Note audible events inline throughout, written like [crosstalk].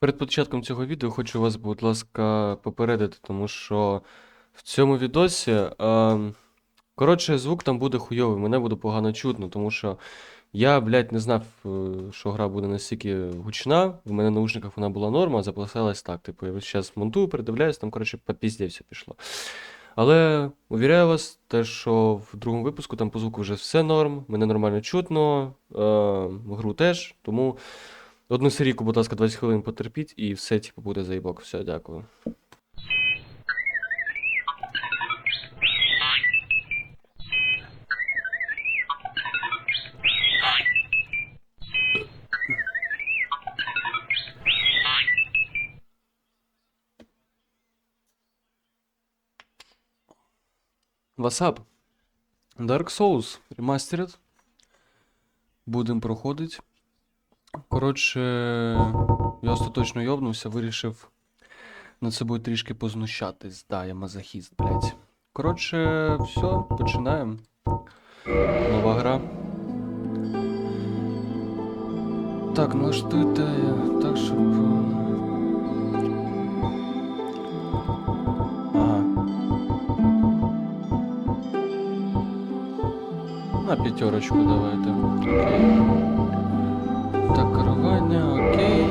Перед початком цього відео хочу вас, будь ласка, попередити, тому що в цьому відосі, е, коротше, звук там буде хуйовий, мене буде погано чутно, тому що я, блядь, не знав, е, що гра буде настільки гучна. В мене на наушниках вона була норма, а так. Типу, я зараз монтую, передивляюсь, там, коротше, по все пішло. Але увіряю вас, те, що в другому випуску там по звуку вже все норм, мене нормально чутно, е, гру теж, тому. Одну серійку, будь ласка, 20 хвилин потерпіть, і все, типу, буде заїбок. Все, дякую. Васап. Dark Souls Remastered. Будемо проходити. Коротше, я остаточно йобнувся, вирішив над собою трішки познущатись. Да, я мазохіст, блядь. Коротше, все, починаємо. Нова гра. Так, налаштуйте так, щоб. Ага. На п'ятерочку давайте. Окей. Так, керування, окей.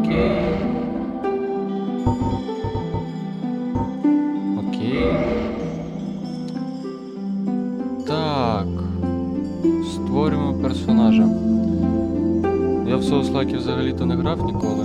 Окей. Окей. Так. Створюємо персонажа. Я в Like взагалі-то не грав ніколи.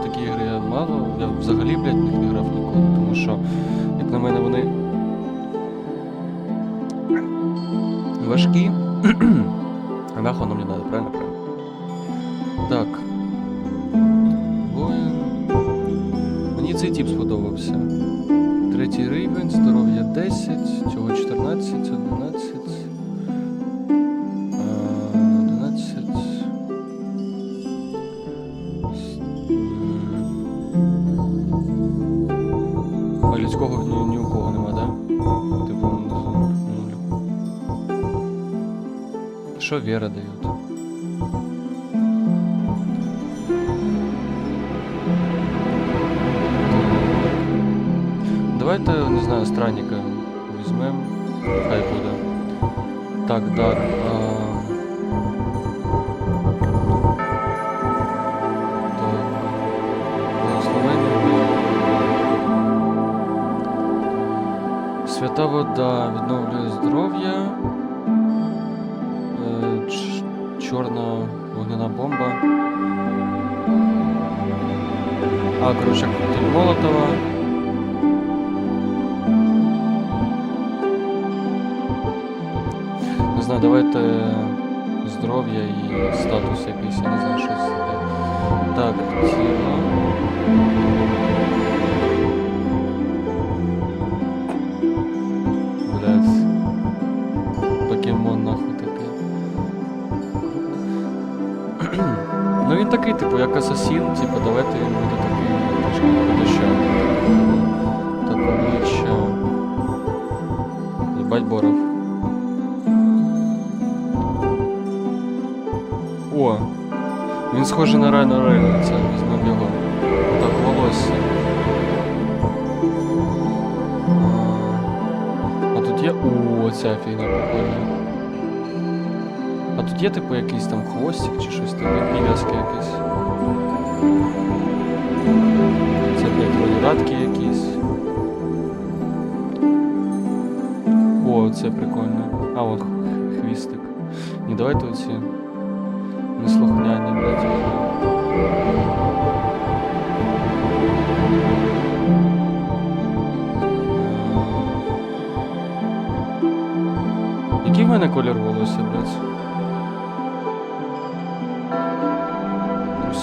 В такі ігри я мало. Я взагалі, блядь, не грав ніколи. Тому що, як на мене, вони. Важкі. А [clears throat] нахуй воно мені надо, правильно, правильно? Так. Воїн. Мені цей тип сподобався. Третій рівень, здоров'я 10, цього 14, 11. Що Вера дають? Давайте, не знаю, странника візьмемо. Хай буде. Так, дар. А... Так. Благословення. Свята вода відновлює здоров'я. Чорна вогняна бомба. А, коротше, коктейль Молотова. Не знаю, давайте здоров'я і статус якийсь, я не знаю, це. Так, тіло. Такий, типу, як асасін, типу, давайте він буде такий трошки подощавий. Так, обличчя. Єбать Боров. О! Він схожий на Райана Рейнольдса, візьмемо його. Так, волосся. А тут є. О, ця фігня прикольна. Тут є типу якийсь там хвостик чи щось таке, підв'язки якісь. Це вроді радки якісь. оце прикольно. А, от хвістик. Ні, давайте оці. Неслухняні, блядь. Який в мене колір волосся, блядь?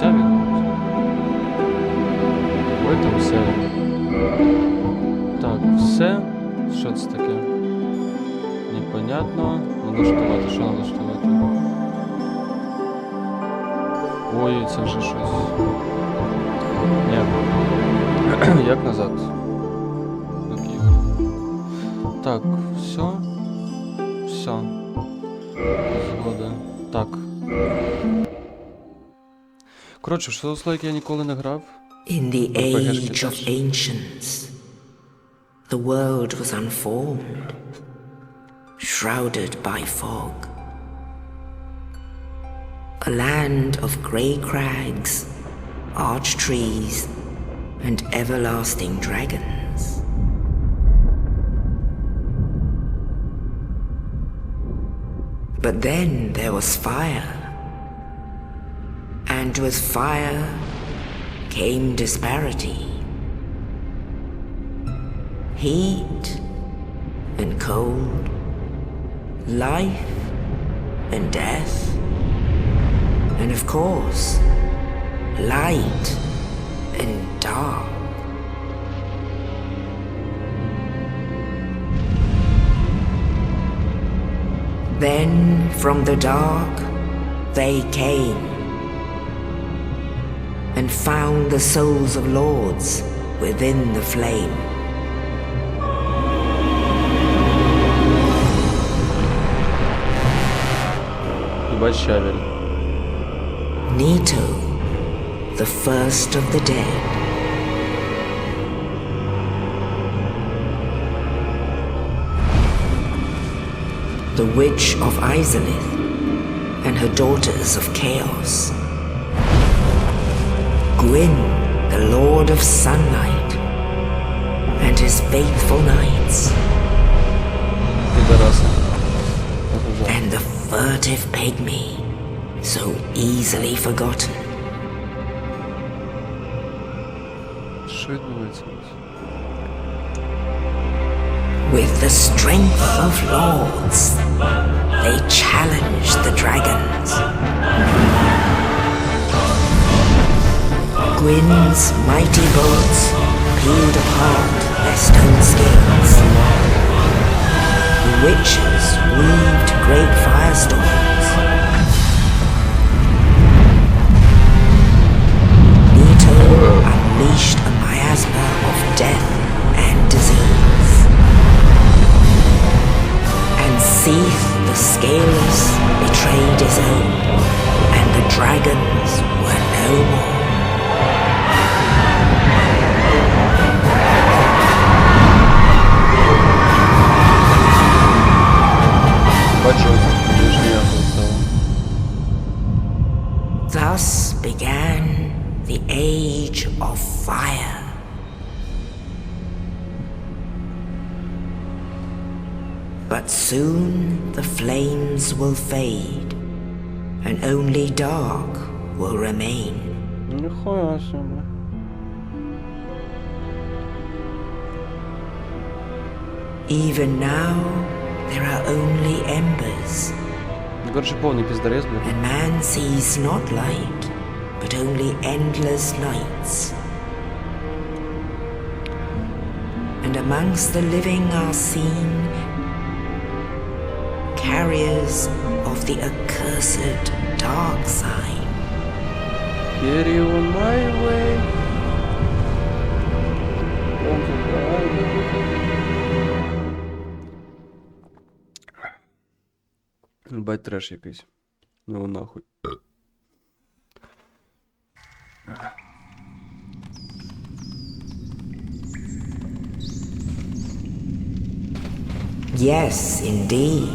Русяві? Ой, там все. Так, все. Що це таке? Непонятно. Налаштувати, що налаштувати? Ой, це вже щось. Ні. [clears throat] Як назад? Так. Все. Коротше, в Souls Like я ніколи не грав. In the RPG age of też. ancients, the world was unformed, shrouded by fog. A land of grey crags, arch trees, and everlasting dragons. But then there was fire. And with fire came disparity. Heat and cold, life and death, and of course, light and dark. Then from the dark they came and found the souls of lords within the flame. Nito, the first of the dead. The Witch of Isolith and her daughters of Chaos. Gwyn, the Lord of Sunlight, and his faithful knights. And the furtive pygmy, so easily forgotten. With the strength of lords, they challenged the dragons. Gwyn's mighty bolts peeled apart their stone scales. The witches weaved great firestorms. Nito unleashed a miasma of death and disease. And Seath the Scaleless betrayed his own, and the dragons were no more. Age of Fire. But soon the flames will fade, and only dark will remain. Even now, there are only embers. And man sees not light but only endless nights. And amongst the living are seen carriers of the accursed dark sign. Carry on my way. Бать треш якийсь. Ну нахуй. Yes, indeed.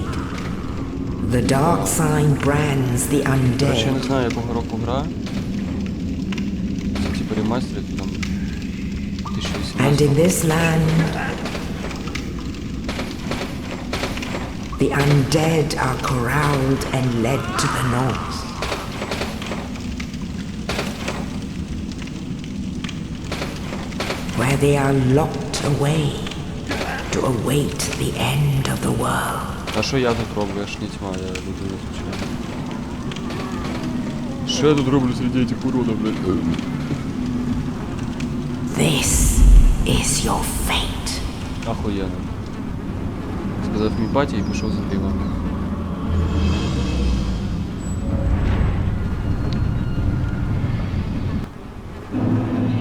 The dark sign brands the Короче, я не undead знаю, якого року гра. Це типу ремастер там. And 2018. in this land, the undead are corralled and led to the north. Where they are locked away to await the end of the world. А що я тут роблю? Я ж не тьма, я людина звичайно. Що я тут роблю серед цих уродів, блядь? This is your fate. Ахуєнно. Сказав мій батя і пішов за пивом.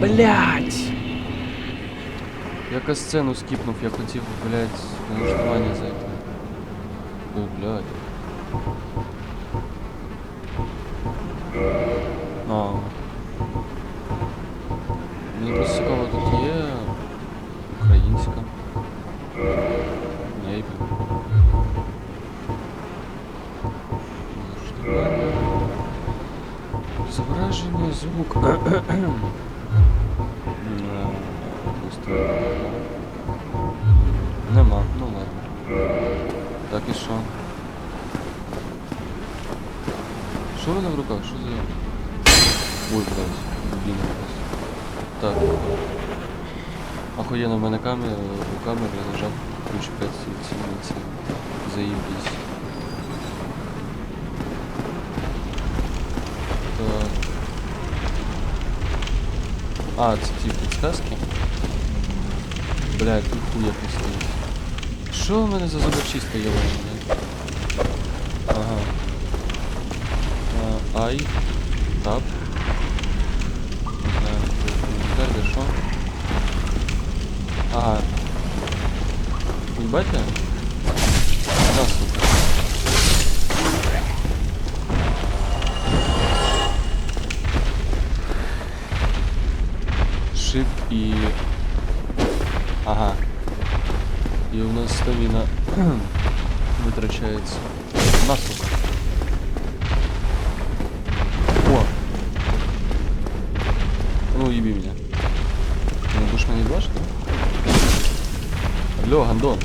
Блять! Я касцену скіпнув, я хотів, блять, на налаштування зайти. Ой, блядь. А. Мені просто цікаво, тут є українська. Maybe. Налаштування. Зображення, звук. [clears throat] Е, Так і що? Що в руках? Що за... Ой, блядь, блін. Так. Охуєнно, в мене камера, у камери я нажав ключ 5 ці Заїбісь. А, це ті підсказки? Блядь, тут хуя стоїть. Що у мене за зубочистка є блядь? Ага. Ай. Тап. Не де- що. Ага. Ебать я? Да, сука. Shift и... Ага. И у нас стамина [clears throat] вытрачается. На, сука. О! Ну, еби меня. Ну, будешь не два, что ли? Алло, гандон.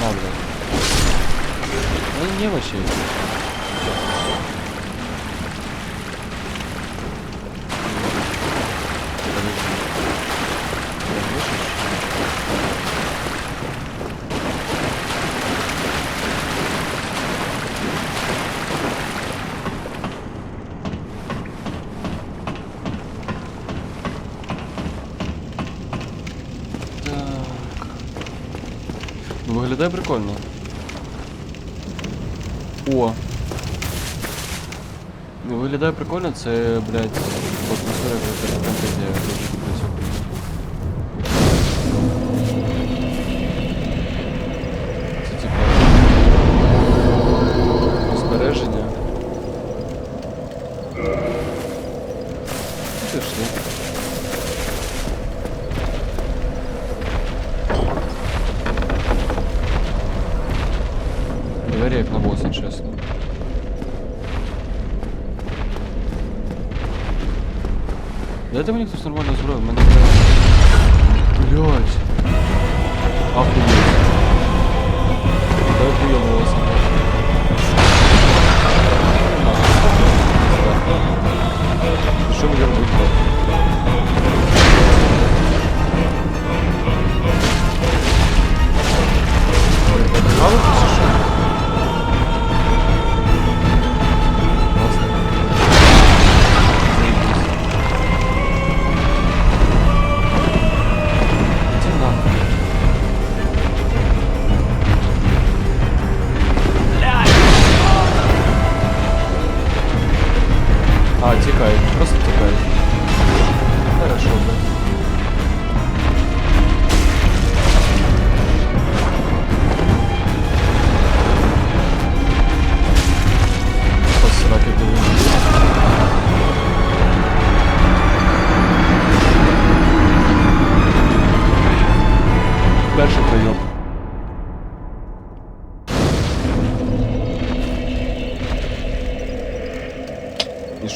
На, блядь. Ну, не вообще. Так. Ну, виглядає прикольно. О. Виглядає прикольно, це, блядь, атмосфера фантазія дуже Дайте мені хтось нормально зброю, в мене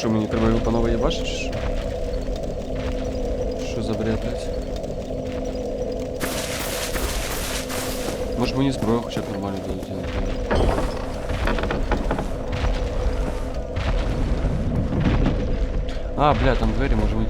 Что мені треба його панове я бачиш? Що? що за бред, блядь? Може мені зброю хоча б нормально дадуть, я. А, бля, там двери, можем мені.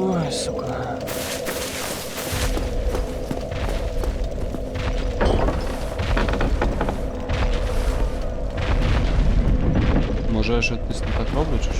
Ой, сука. Може, я щось не так роблю, чи?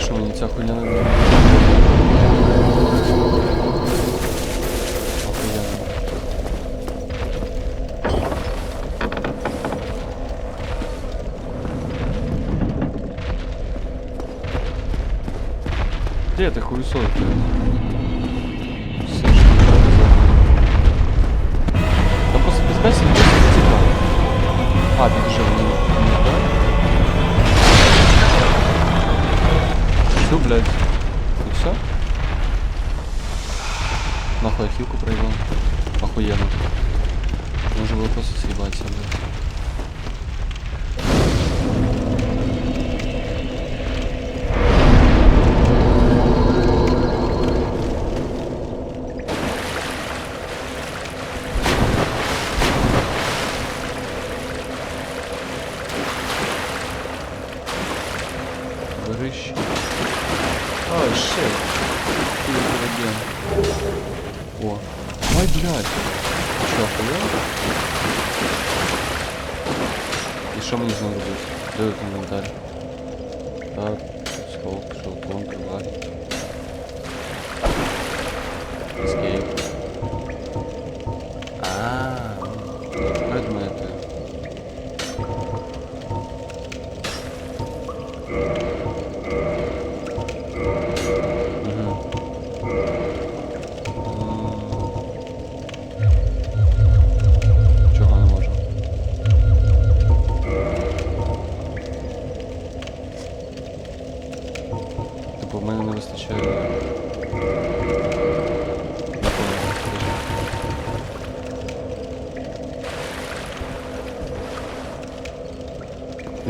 що мені ну, ця хуйня не буде.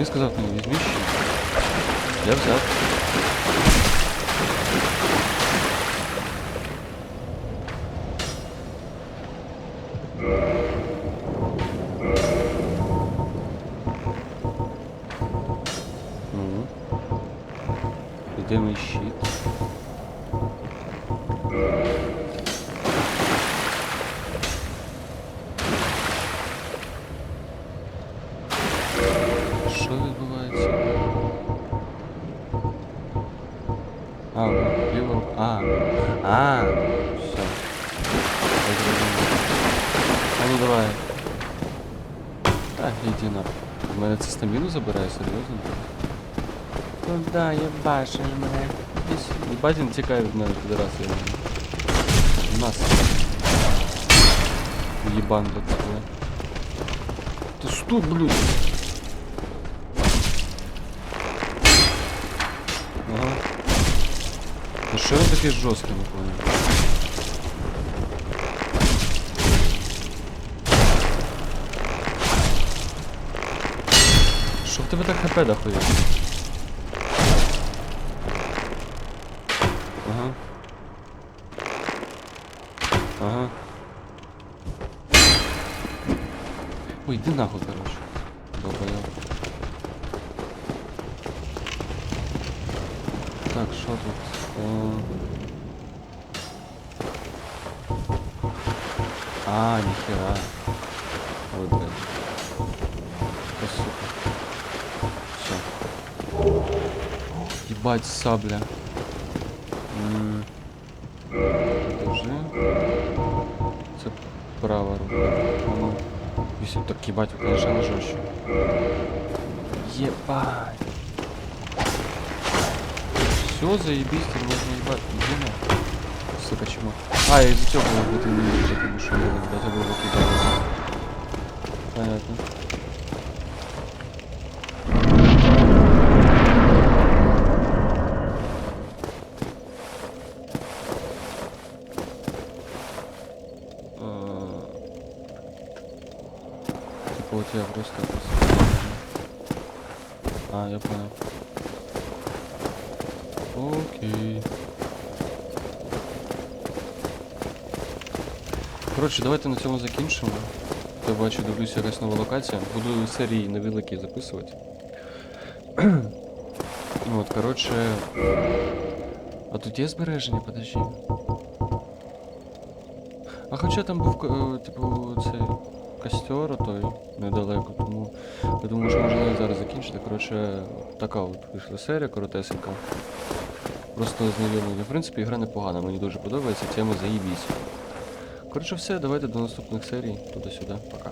Сказав мені, Já avisado. Uhum. Eu dei um. на. У мене це стаміну забирає, серйозно? Ну да, я бачу мене. Єбать він тікає від мене підраз, я не знаю. Нас. Єбан для тебе. Ти стой, блядь. Ага. Ну що він такий жорсткий, не понял? Тебе так хп дохуя? Ага. Ага. Ой, іди нахуй, Ебать, сабля. М. Держи. Це права рука. А ну. Вісім так їбать, ви, конечно, не жорстче. Єбать. Все, заебись, ты можно ебать. Иди на. Сука, чмо. А, я из-за цього було бути не можу, тому що я до тебе викидав. Понятно. Просто. А, я понял. Окей. Короче, давайте на цьому закінчимо. Я бачу, дивлюся якась нова локація. Буду серії невеликі записувати. [clears throat] От, коротше. А тут є збереження, подожди. А хоча там був е, типу цей костер той недалеко, тому я думаю, що можна зараз закінчити. Коротше, така от вийшла серія коротесенька. Просто знайомлення. В принципі, гра непогана, мені дуже подобається, тема заїбісь. Коротше, все, давайте до наступних серій. Туди-сюди. Пока.